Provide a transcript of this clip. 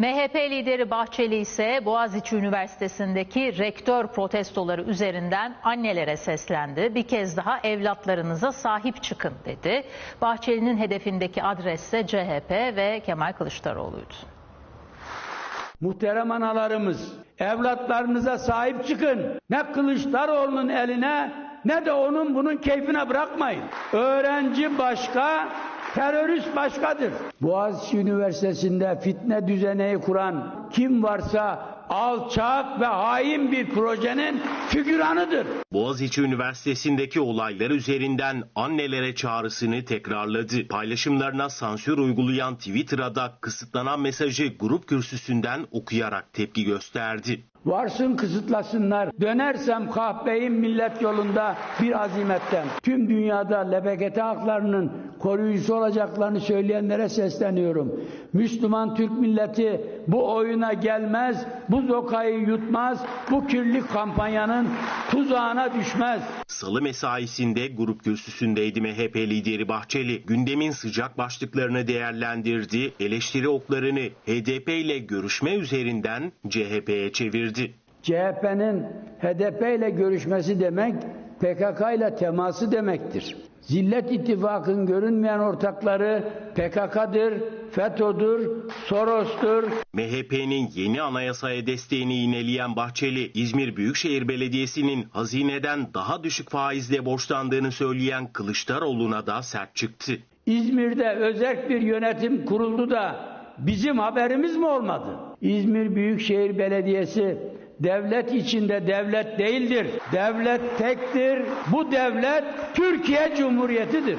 MHP lideri Bahçeli ise Boğaziçi Üniversitesi'ndeki rektör protestoları üzerinden annelere seslendi. Bir kez daha evlatlarınıza sahip çıkın dedi. Bahçeli'nin hedefindeki adres ise CHP ve Kemal Kılıçdaroğlu'ydu. Muhterem analarımız, evlatlarınıza sahip çıkın. Ne Kılıçdaroğlu'nun eline ne de onun bunun keyfine bırakmayın. Öğrenci başka, terörist başkadır. Boğaziçi Üniversitesi'nde fitne düzeneyi kuran kim varsa alçak ve hain bir projenin figüranıdır. Boğaziçi Üniversitesi'ndeki olaylar üzerinden annelere çağrısını tekrarladı. Paylaşımlarına sansür uygulayan Twitter'a da kısıtlanan mesajı grup kürsüsünden okuyarak tepki gösterdi. Varsın kısıtlasınlar. Dönersem kahpeyim millet yolunda bir azimetten. Tüm dünyada LBGT haklarının koruyucusu olacaklarını söyleyenlere sesleniyorum. Müslüman Türk milleti bu oyuna gelmez, bu zokayı yutmaz, bu kirli kampanyanın tuzağına düşmez. Salı mesaisinde grup kürsüsündeydi MHP lideri Bahçeli. Gündemin sıcak başlıklarını değerlendirdi, eleştiri oklarını HDP ile görüşme üzerinden CHP'ye çevirdi. CHP'nin HDP ile görüşmesi demek PKK ile teması demektir. Zillet ittifakın görünmeyen ortakları PKK'dır, FETÖ'dür, Soros'tur. MHP'nin yeni anayasaya desteğini yineleyen Bahçeli, İzmir Büyükşehir Belediyesi'nin hazineden daha düşük faizle borçlandığını söyleyen Kılıçdaroğlu'na da sert çıktı. İzmir'de özel bir yönetim kuruldu da bizim haberimiz mi olmadı? İzmir Büyükşehir Belediyesi devlet içinde devlet değildir. Devlet tektir. Bu devlet Türkiye Cumhuriyeti'dir.